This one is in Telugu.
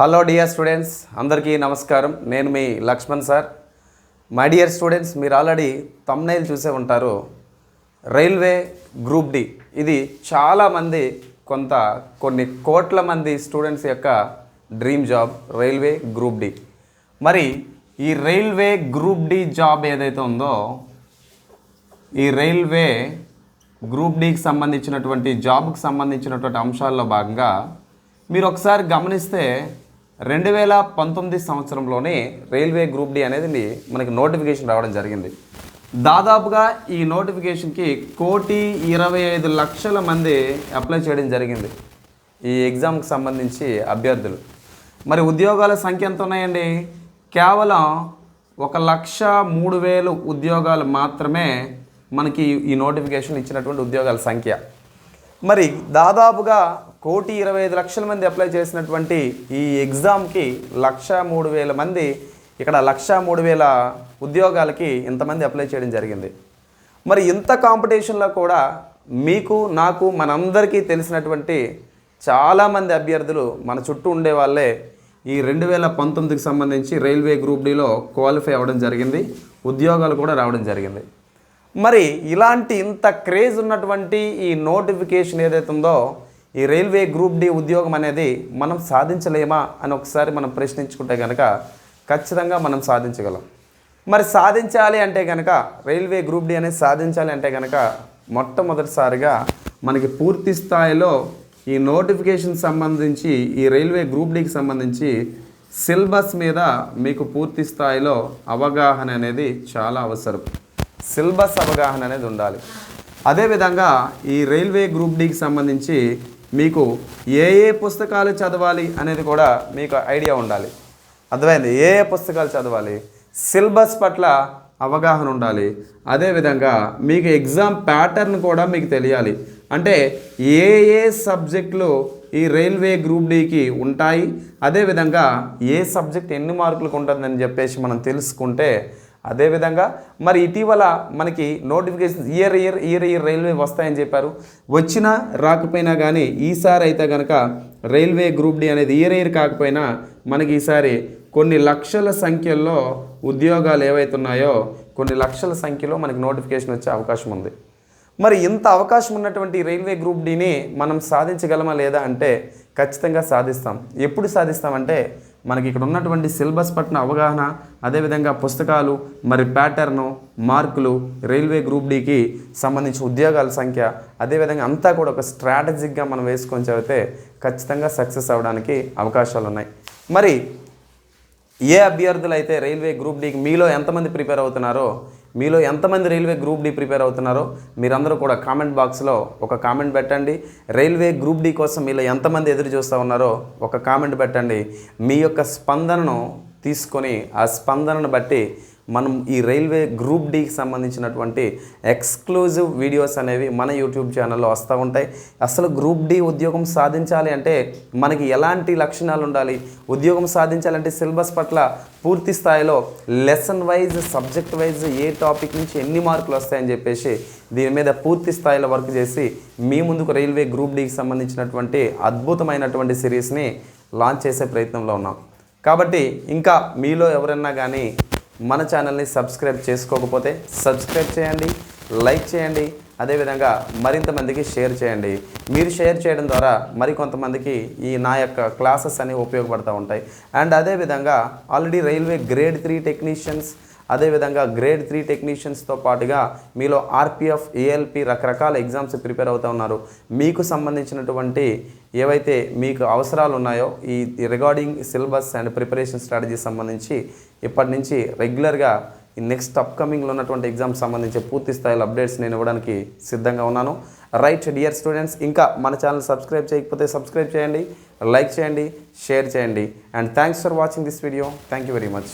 హలో డియర్ స్టూడెంట్స్ అందరికీ నమస్కారం. నేను మీ Laxman sir. My dear students మీరు ఆల్రెడీ తమ్నైల్ చూసే ఉంటారు. రైల్వే గ్రూప్ డి ఇది చాలామంది కొంత కొన్ని కోట్ల మంది స్టూడెంట్స్ యొక్క dream job railway group D మరి ఈ రైల్వే గ్రూప్ డి జాబ్ ఏదైతే ఉందో ఈ రైల్వే గ్రూప్ డికి సంబంధించినటువంటి జాబ్కి సంబంధించినటువంటి అంశాల్లో భాగంగా మీరు ఒకసారి గమనిస్తే రెండు వేల పంతొమ్మిది సంవత్సరంలోనే రైల్వే గ్రూప్ డి అనేది మనకి నోటిఫికేషన్ రావడం జరిగింది. దాదాపుగా ఈ నోటిఫికేషన్కి కోటి ఇరవై ఐదు లక్షల మంది అప్లై చేయడం జరిగింది. ఈ ఎగ్జామ్కి సంబంధించి అభ్యర్థులు. మరి ఉద్యోగాల సంఖ్య ఎంత ఉన్నాయండి? కేవలం ఒక లక్ష మూడు వేలు ఉద్యోగాలు మాత్రమే మనకి ఈ నోటిఫికేషన్ ఇచ్చినటువంటి ఉద్యోగాల సంఖ్య. మరి దాదాపుగా కోటి ఇరవై ఐదు లక్షల మంది అప్లై చేసినటువంటి ఈ ఎగ్జామ్కి లక్ష మూడు వేల మంది ఇక్కడ లక్ష మూడు వేల ఉద్యోగాలకి ఇంతమంది అప్లై చేయడం జరిగింది. మరి ఇంత కాంపిటీషన్లో కూడా మీకు నాకు మనందరికీ తెలిసినటువంటి చాలామంది అభ్యర్థులు మన చుట్టూ ఉండే వాళ్ళే ఈ రెండు వేల పంతొమ్మిదికి సంబంధించి రైల్వే గ్రూప్ డిలో క్వాలిఫై అవ్వడం జరిగింది ఉద్యోగాలు కూడా రావడం జరిగింది. మరి ఇలాంటి ఇంత క్రేజ్ ఉన్నటువంటి ఈ నోటిఫికేషన్ ఏదైతే ఉందో ఈ రైల్వే గ్రూప్ డి ఉద్యోగం అనేది మనం సాధించలేమా అని ఒకసారి మనం ప్రశ్నించుకుంటే కనుక ఖచ్చితంగా మనం సాధించగలం. మరి సాధించాలి అంటే కనుక రైల్వే గ్రూప్ డి అనేది సాధించాలి అంటే కనుక మొట్టమొదటిసారిగా మనకి పూర్తి స్థాయిలో ఈ నోటిఫికేషన్ సంబంధించి ఈ రైల్వే గ్రూప్ డికి సంబంధించి సిలబస్ మీద మీకు పూర్తి స్థాయిలో అవగాహన అనేది చాలా అవసరం. సిలబస్ అవగాహన అనేది ఉండాలి. అదేవిధంగా ఈ రైల్వే గ్రూప్ డికి సంబంధించి మీకు ఏ ఏ పుస్తకాలు చదవాలి అనేది కూడా మీకు ఐడియా ఉండాలి. అర్థమైంది? ఏ ఏ పుస్తకాలు చదవాలి? సిలబస్ పట్ల అవగాహన ఉండాలి. అదేవిధంగా మీకు ఎగ్జామ్ ప్యాటర్న్ కూడా మీకు తెలియాలి. అంటే ఏ ఏ సబ్జెక్టులు ఈ రైల్వే గ్రూప్ డీకి ఉంటాయి? అదేవిధంగా ఏ సబ్జెక్ట్ ఎన్ని మార్కులకు ఉంటుందని చెప్పేసి మనం తెలుసుకుంటే అదేవిధంగా మరి ఇటీవల మనకి notification year year year year railway వస్తాయని చెప్పారు. వచ్చినా రాకపోయినా కానీ ఈసారి అయితే కనుక రైల్వే గ్రూప్ డి అనేది ఇయర్ ఇయర్ కాకపోయినా మనకి ఈసారి కొన్ని లక్షల సంఖ్యలో ఉద్యోగాలు ఏవైతున్నాయో కొన్ని లక్షల సంఖ్యలో మనకి నోటిఫికేషన్ వచ్చే అవకాశం ఉంది. మరి ఇంత అవకాశం ఉన్నటువంటి రైల్వే గ్రూప్ డిని మనం సాధించగలమా లేదా అంటే ఖచ్చితంగా సాధిస్తాం. ఎప్పుడు సాధిస్తామంటే మనకి ఇక్కడ ఉన్నటువంటి సిలబస్ పట్ల అవగాహన అదేవిధంగా పుస్తకాలు మరి ప్యాటర్ను మార్కులు రైల్వే గ్రూప్ డికి సంబంధించిన ఉద్యోగాల సంఖ్య అదేవిధంగా అంతా కూడా ఒక స్ట్రాటజిక్గా మనం వేసుకొని చదివితే ఖచ్చితంగా సక్సెస్ అవ్వడానికి అవకాశాలు ఉన్నాయి మరి ఏ అభ్యర్థులు అయితే రైల్వే గ్రూప్ డీకి మీలో ఎంతమంది ప్రిపేర్ అవుతున్నారో మీలో ఎంతమంది రైల్వే గ్రూప్ డి ప్రిపేర్ అవుతున్నారో మీరందరూ కూడా కామెంట్ బాక్స్లో ఒక కామెంట్ పెట్టండి. రైల్వే గ్రూప్ డి కోసం మీలో ఎంతమంది ఎదురు చూస్తూ ఉన్నారో ఒక కామెంట్ పెట్టండి. మీ యొక్క స్పందనను తీసుకొని ఆ స్పందనను బట్టి మనం ఈ రైల్వే గ్రూప్ డీకి సంబంధించినటువంటి ఎక్స్క్లూజివ్ వీడియోస్ అనేవి మన యూట్యూబ్ ఛానల్లో వస్తూ ఉంటాయి. అసలు గ్రూప్ డి ఉద్యోగం సాధించాలి అంటే మనకి ఎలాంటి లక్షణాలు ఉండాలి? ఉద్యోగం సాధించాలంటే సిలబస్ పట్ల పూర్తి స్థాయిలో లెసన్ వైజ్ సబ్జెక్ట్ వైజ్ ఏ టాపిక్ నుంచి ఎన్ని మార్కులు వస్తాయని చెప్పేసి దీని మీద పూర్తి స్థాయిలో వర్క్ చేసి మీ ముందుకు రైల్వే గ్రూప్ డీకి సంబంధించినటువంటి అద్భుతమైనటువంటి సిరీస్ని లాంచ్ చేసే ప్రయత్నంలో ఉన్నాం. కాబట్టి ఇంకా మీలో ఎవరన్నా కానీ మన ఛానల్ని సబ్స్క్రైబ్ చేసుకోకపోతే సబ్స్క్రైబ్ చేయండి లైక్ చేయండి అదేవిధంగా మరింత మందికి షేర్ చేయండి. మీరు షేర్ చేయడం ద్వారా మరికొంతమందికి ఈ నా యొక్క క్లాసెస్ అనేవి ఉపయోగపడుతూ ఉంటాయి. అండ్ అదేవిధంగా already railway grade three technicians అదేవిధంగా గ్రేడ్ త్రీ టెక్నీషియన్స్తో పాటుగా మీలో ఆర్పిఎఫ్ ఏఎల్పి రకరకాల ఎగ్జామ్స్ ప్రిపేర్ అవుతూ ఉన్నారు. మీకు సంబంధించినటువంటి ఏవైతే మీకు అవసరాలు ఉన్నాయో ఈ regarding syllabus and preparation strategy సంబంధించి ఇప్పటి నుంచి రెగ్యులర్గా ఈ నెక్స్ట్ అప్కమింగ్లో ఉన్నటువంటి ఎగ్జామ్స్ సంబంధించి పూర్తి స్థాయిలో అప్డేట్స్ నేను ఇవ్వడానికి సిద్ధంగా ఉన్నాను. రైట్ డియర్ స్టూడెంట్స్ ఇంకా మన ఛానల్ సబ్స్క్రైబ్ చేయకపోతే సబ్స్క్రైబ్ చేయండి లైక్ చేయండి షేర్ చేయండి. And thanks for watching this video. Thank you very much.